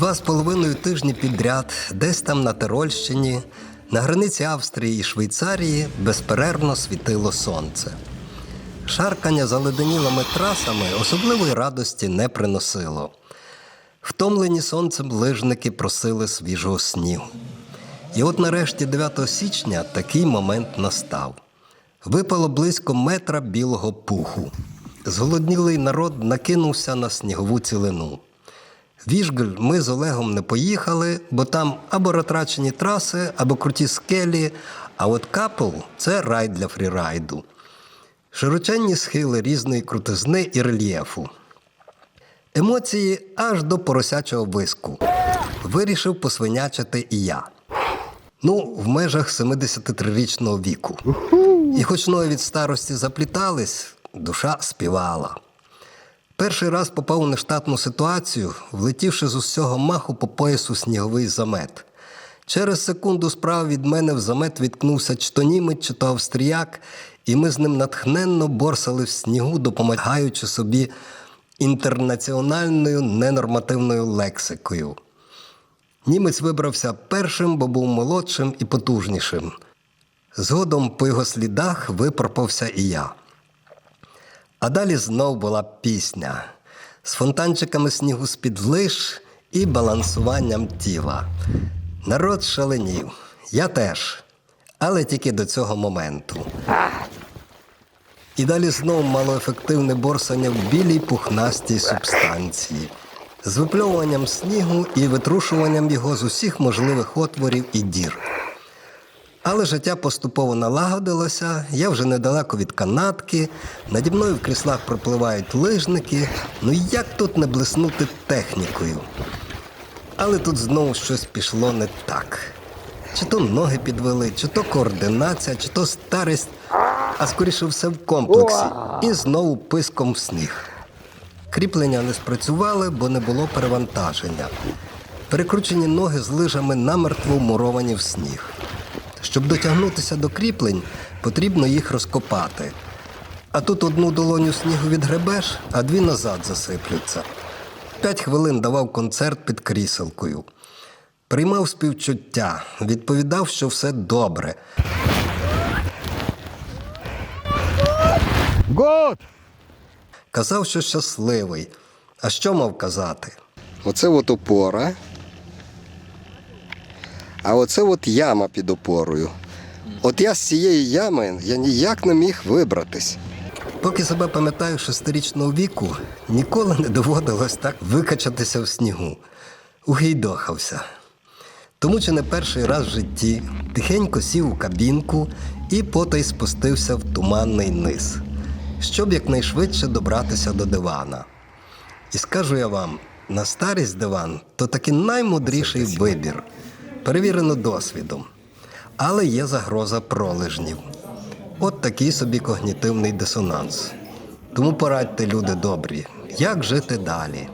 Два з половиною тижні підряд, десь там на Тирольщині, на границі Австрії і Швейцарії безперервно світило сонце. Шаркання заледенілими трасами особливої радості не приносило. Втомлені сонцем лижники просили свіжого снігу. І от нарешті 9 січня такий момент настав. Випало близько метра білого пуху. Зголоднілий народ накинувся на снігову цілину. Віжгель ми з Олегом не поїхали, бо там або ротрачені траси, або круті скелі, а от капел це рай для фрірайду. Широченні схили різної крутизни і рельєфу. Емоції аж до поросячого виску. Вирішив посвинячити і я. Ну, в межах 73-річного віку. І хоч ноги від старості заплітались, душа співала. Перший раз попав у нештатну ситуацію, влетівши з усього маху по поясу сніговий замет. Через секунду справа від мене в замет відкнувся чи то німець, чи то австріяк, і ми з ним натхненно борсали в снігу, допомагаючи собі інтернаціональною ненормативною лексикою. Німець вибрався першим, бо був молодшим і потужнішим. Згодом по його слідах випорпався і я. А далі знов була пісня з фонтанчиками снігу з-під лиш і балансуванням тіла. Народ шаленів, я теж, але тільки до цього моменту. І далі знов малоефективне борсання в білій пухнастій субстанції, з випльовуванням снігу і витрушуванням його з усіх можливих отворів і дір. Але життя поступово налагодилося, я вже недалеко від канатки, наді мною в кріслах пропливають лижники. Ну як тут не блиснути технікою? Але тут знову щось пішло не так. Чи то ноги підвели, чи то координація, чи то старість, а скоріше все в комплексі. І знову писком в сніг. Кріплення не спрацювали, бо не було перевантаження. Перекручені ноги з лижами намертво вмуровані в сніг. Щоб дотягнутися до кріплень, потрібно їх розкопати. А тут одну долоню снігу відгребеш, а дві назад засиплються. П'ять хвилин давав концерт під кріселкою. Приймав співчуття, відповідав, що все добре. Год! Казав, що щасливий. А що мав казати? Оце от опора. А оце от яма під опорою. От я з цієї ями я ніяк не міг вибратись. Поки себе пам'ятаю шестирічного віку, ніколи не доводилось так викачатися в снігу. Угійдохався. Тому чи не перший раз в житті тихенько сів у кабінку і потай спустився в туманний низ, щоб якнайшвидше добратися до дивана. І скажу я вам, на старість диван то таки наймудріший вибір, перевірено досвідом. Але є загроза пролежнів. От такий собі когнітивний дисонанс. Тому порадьте, люди добрі, як жити далі.